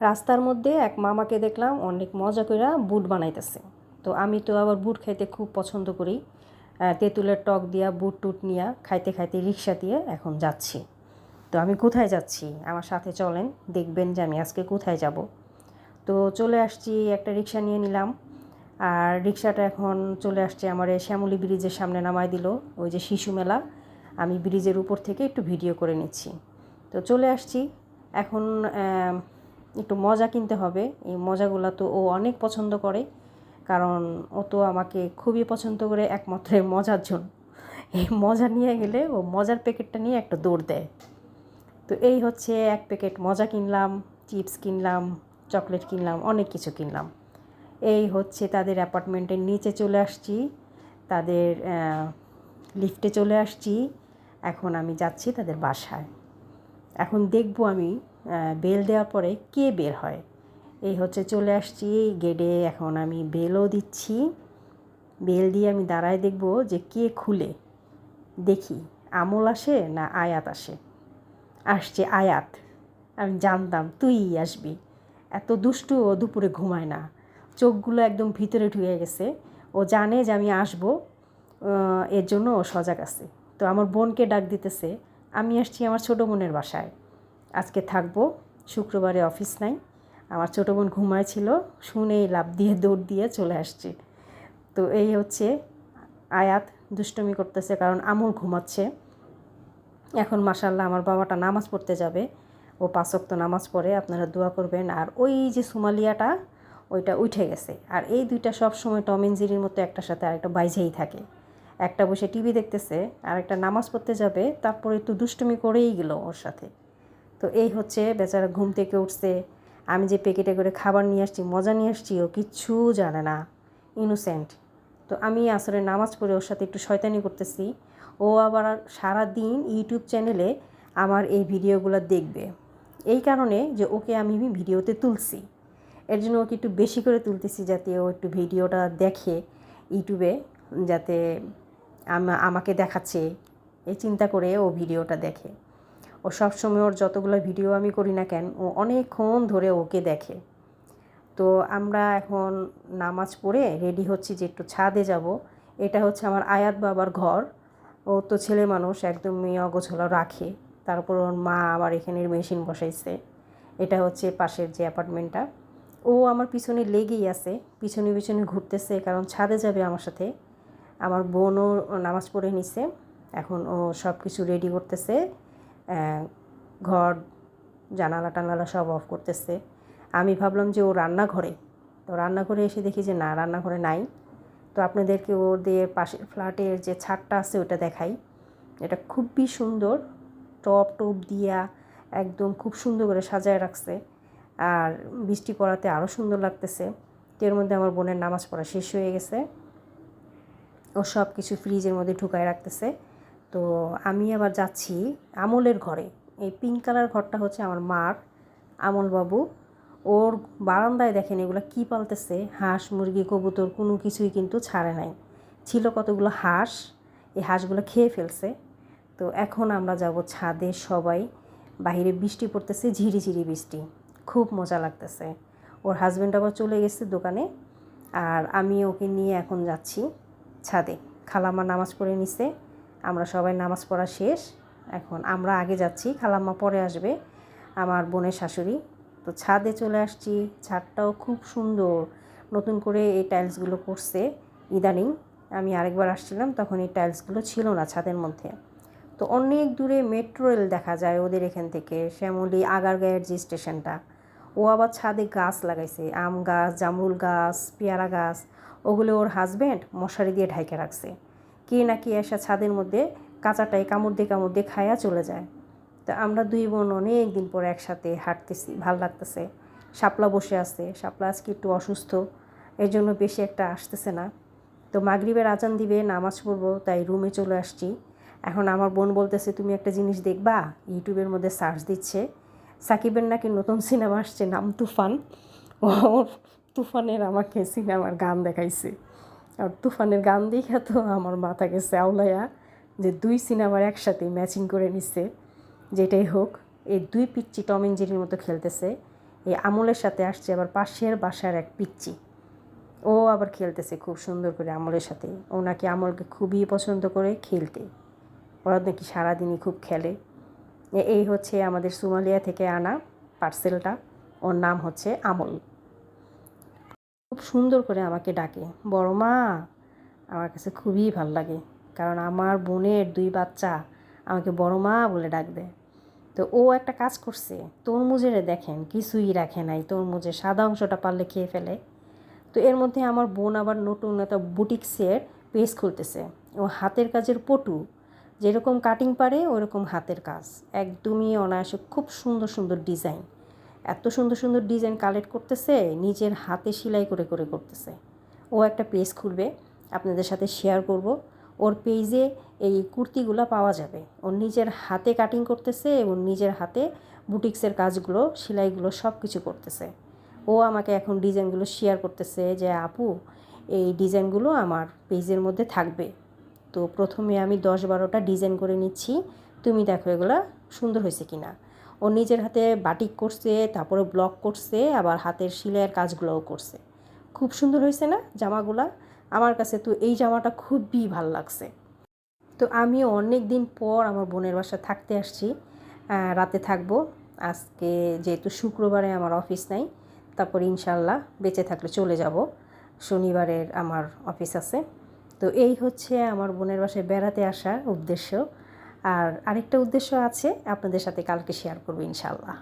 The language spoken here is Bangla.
রাস্তার মধ্যে এক মামাকে দেখলাম অনেক মজা করে বুট বানাইতেছে। তো আমি তো আবার বুট খাইতে খুব পছন্দ করি। তেঁতুলের টক দিয়া, বুট টুট নিয়া খাইতে খাইতে রিক্সা দিয়ে এখন যাচ্ছি। তো আমি কোথায় যাচ্ছি? আমার সাথে চলেন, দেখবেন যে আমি আজকে কোথায় যাব। তো চলে আসছি, একটা রিক্সা নিয়ে নিলাম। আর রিক্সাটা এখন চলে আসছে আমার শ্যামলী ব্রিজের সামনে নামায় দিল, ওই যে শিশু মেলা। আমি ব্রিজের উপর থেকে একটু ভিডিও করে নিচ্ছি। তো চলে আসছি। এখন একটু মজা কিনতে হবে। এই মজাগুলো তো ও অনেক পছন্দ করে। কারণ ও তো আমাকে খুবই পছন্দ করে একমাত্র মজার জন্য। এই মজা নিয়ে গেলে ও মজার প্যাকেটটা নিয়ে একটা দৌড় দেয়। তো এই হচ্ছে এক প্যাকেট মজা কিনলাম, চিপস কিনলাম, চকলেট কিনলাম, অনেক কিছু কিনলাম। এই হচ্ছে তাদের অ্যাপার্টমেন্টের নিচে চলে আসছি। তাদের লিফটে চলে আসছি। এখন আমি যাচ্ছি তাদের বাসায়। এখন দেখব আমি বেল দেওয়ার পরে কে বের হয়? এই হচ্ছে চলে আসছি গেটে এখন আমি বেলও দিচ্ছি। বেল দিয়ে আমি দাঁড়ায় দেখব যে কে খুলে। দেখি, আমল আসে না আয়াত আসে? আসছে আয়াত। আমি জানতাম, তুই আসবি। এত দুষ্টু ও দুপুরে ঘুমায় না। চোখগুলো একদম ভিতরে ঢুকে গেছে। ও জানে যে আমি আসব এর জন্য ও সজাগ আছে। তো আমার বোনকে ডাক দিতেছে, আমি আসছি আমার ছোটো বোনের বাসায়। আজকে থাকব। শুক্রবারে অফিস নাই। আমার ছোটো বোন ঘুমাইছিল শুনেই লাভ দিয়ে দৌড় দিয়ে চলে আসছে। তো এই হচ্ছে আয়াত, দুষ্টমি করতেছে কারণ আমুল ঘুমাচ্ছে। এখন মাসাল্লাহ আমার বাবাটা নামাজ পড়তে যাবে। ও পাঁচক্ত নামাজ পড়ে, আপনারা দোয়া করবেন। আর ওই যে সুমালিয়াটা, ওইটা উঠে গেছে। আর এই দুইটা সব সময় টম জেরির মতো একটার সাথে আরেকটা বাইঝেই থাকে। একটা বসে টিভি দেখতেছে আর একটা নামাজ পড়তে যাবে, তারপরে একটু দুষ্টুমি করেই গেল ওর সাথে। তো এই হচ্ছে বেচারা ঘুম থেকে উঠছে। আমি যে প্যাকেটে করে খাবার নিয়ে আসছি, মজা নিয়ে আসছি, ও কিচ্ছু জানে না। ইনোসেন্ট তো আমি আসলে নামাজ পড়ে ওর সাথে একটু শয়তানি করতেছি। ও আবার সারা দিন ইউটিউব চ্যানেলে আমার এই ভিডিওগুলো দেখবে। এই কারণে যে ওকে আমি ভিডিওতে তুলছি। এর জন্য ওকে একটু বেশি করে তুলতেছি যাতে ও একটু ভিডিওটা দেখে ইউটিউবে যাতে আমাকে দেখাচ্ছে। এই চিন্তা করে ও ভিডিওটা দেখে। ও সবসময় ওর যতগুলো ভিডিও আমি করি না কেন, ও অনেকক্ষণ ধরে ওকে দেখে। তো আমরা এখন নামাজ পড়ে রেডি হচ্ছি যে একটু ছাদে যাব। এটা হচ্ছে আমার আয়াত বাবার ঘর। ও তো ছেলে মানুষ একদমই অগোছলা রাখে। তারপর ওর মা আবার এখানে মেশিন বসাইছে। এটা হচ্ছে পাশের যে অ্যাপার্টমেন্টটা ও আমার পিছনে লেগেই আছে, পিছনে পিছনে ঘুরতেছে, কারণ ছাদে যাবে আমার সাথে। আমার বোনও নামাজ পড়ে নিছে। এখন ও সব কিছু রেডি করতেছে। ঘর, জানালা টানালা সব অফ করতেছে। আমি ভাবলাম যে ও রান্নাঘরে, তো রান্নাঘরে এসে দেখি যে না, রান্নাঘরে নাই। তো আপনাদেরকে ওদের পাশের ফ্ল্যাটের যে ছাদটা আছে ওটা দেখাই। এটা খুবই সুন্দর, টপ টপ দিয়া একদম খুব সুন্দর করে সাজায় রাখছে। আর বৃষ্টি পড়াতে আরও সুন্দর লাগতেছে। এর মধ্যে আমার বোনের নামাজ পড়া শেষ হয়ে গেছে। ও সব কিছু ফ্রিজের মধ্যে ঢুকায় রাখতেছে। তো আমি আবার যাচ্ছি আমলের ঘরে। এই পিঙ্ক কালার ঘরটা হচ্ছে আমার মার আমল বাবু ওর বারান্দায় দেখেন এগুলো কী পালতেছে? হাঁস, মুরগি, কবুতর কোনো কিছুই কিন্তু ছাড়ে নাই। ছিল কতগুলো হাঁস, এই হাঁসগুলো খেয়ে ফেলছে। তো এখন আমরা যাব ছাদে সবাই। বাইরে বৃষ্টি পড়তেছে, ঝিরিঝিরি বৃষ্টি। খুব মজা লাগতেছে। ওর হাজব্যান্ড আবার চলে গেছে দোকানে। আর আমি ওকে নিয়ে এখন যাচ্ছি ছাদে। খালাম্মা নামাজ পড়ে নিছে। আমরা সবাই নামাজ পড়া শেষ। এখন আমরা আগে যাচ্ছি, খালাম্মা পরে আসবে, আমার বোনের শাশুড়ি। তো ছাদে চলে আসছি, ছাদটাও খুব সুন্দর। নতুন করে এই টাইলসগুলো করছে, ইদানিং। আমি আরেকবার আসছিলাম, তখন এই টাইলসগুলো ছিল না ছাদের মধ্যে। তো অনেক দূরে মেট্রো রেল দেখা যায় ওদের এখান থেকে, শ্যামলী আগারগাঁয়ের যে স্টেশনটা। ও আবার ছাদে গাছ লাগাইছে, আম গাছ, জামরুল গাছ, পেয়ারা গাছ, ওগুলো ওর হাজব্যান্ড মশারি দিয়ে ঢাইকে রাখছে। কে নাকি এসে ছাদের মধ্যে কাঁচাটাই কামড় দিয়ে কামড় দিয়ে খায়া চলে যায়। তো আমরা দুই বোন অনেক দিন পর একসাথে হাঁটতেছি, ভালো লাগতেছে। শাপলা বসে আছে, শাপলা আজকে একটু অসুস্থ, এর জন্য বেশি একটা আসতেছে না। তো মাগরিবের আজান দিবে, নামাজ পড়ব, তাই রুমে চলে আসছি। এখন আমার বোন বলতেছে, তুমি একটা জিনিস দেখবা? ইউটিউবের মধ্যে সার্চ দিচ্ছে, সাকিবের নাকি নতুন সিনেমা আসছে, নাম তুফান। ও তুফানের আমাকে সিনেমার গান দেখাইছে। আর তুফানের গান দেখে তো আমার মাথা গেছে আউলাইয়া যে দুই সিনেমার একসাথে ম্যাচিং করে নিচ্ছে যেটাই হোক, এই দুই পিচ্ছি টম জেরির মতো খেলতেছে। এই আমলের সাথে আসছে আবার পাশের বাসার এক পিচ্চি। ও আবার খেলতেছে খুব সুন্দর করে আমলের সাথে। ও নাকি আমলকে খুবই পছন্দ করে খেলতে। ওরা নাকি সারাদিনই খুব খেলে। এই হচ্ছে আমাদের সোমালিয়া থেকে আনা পার্সেলটা। ওর নাম হচ্ছে আমল। খুব সুন্দর করে আমাকে ডাকে। বড় মা, আমার কাছে খুবই ভালো লাগে। কারণ আমার বোনের দুই বাচ্চা আমাকে বড় মা বলে ডাক দেয়। তো ও একটা কাজ করছে, তরমুজেরে দেখেন, কিছুই রাখে নাই। তরমুজের সাদা অংশটা পারলে খেয়ে ফেলে। তো এর মধ্যে আমার বোন আবার নতুন একটা বুটিক্সের পেজ খুলতেছে। ও হাতের কাজের পটু, যেরকম কাটিং পারে, ওরকম হাতের কাজ। একদমই অনায়াসে খুব সুন্দর সুন্দর ডিজাইন। এত সুন্দর সুন্দর ডিজাইন কালেক্ট করতেছে, নিজের হাতে সেলাই করে করে করতেছে। ও একটা পেজ খুলবে, আপনাদের সাথে শেয়ার করব। ওর পেজে এই কুর্তিগুলো পাওয়া যাবে। ওর নিজের হাতে কাটিং করতেছে এবং নিজের হাতে বুটিক্সের কাজগুলো, সেলাইগুলো সব কিছু করতেছে। ও আমাকে এখন ডিজাইনগুলো শেয়ার করতেছে যে, আপু, এই ডিজাইনগুলো আমার পেজের মধ্যে থাকবে। তো প্রথমে আমি দশ বারোটা ডিজাইন করে নিচ্ছি। তুমি দেখো এগুলো সুন্দর হয়েছে কিনা। ও নিজের হাতে বাটিক করছে, তারপরে ব্লক করছে, আবার হাতের সেলাইয়ের কাজগুলোও করছে। খুব সুন্দর হয়েছে না জামাগুলা? আমার কাছে তো এই জামাটা খুবই ভালো লাগছে। তো আমি অনেক দিন পর আমার বোনের বাসা থাকতে আসছি রাতে থাকব। আজকে যেহেতু শুক্রবারে আমার অফিস নাই, তারপর ইনশাল্লাহ বেঁচে থাকলে চলে যাব। শনিবারের আমার অফিস আছে। তো এই হচ্ছে আমার বোনের বাসায় বেড়াতে আসার উদ্দেশ্য। আর আরেকটা উদ্দেশ্য আছে আপনাদের সাথে কালকে শেয়ার করব ইনশাল্লাহ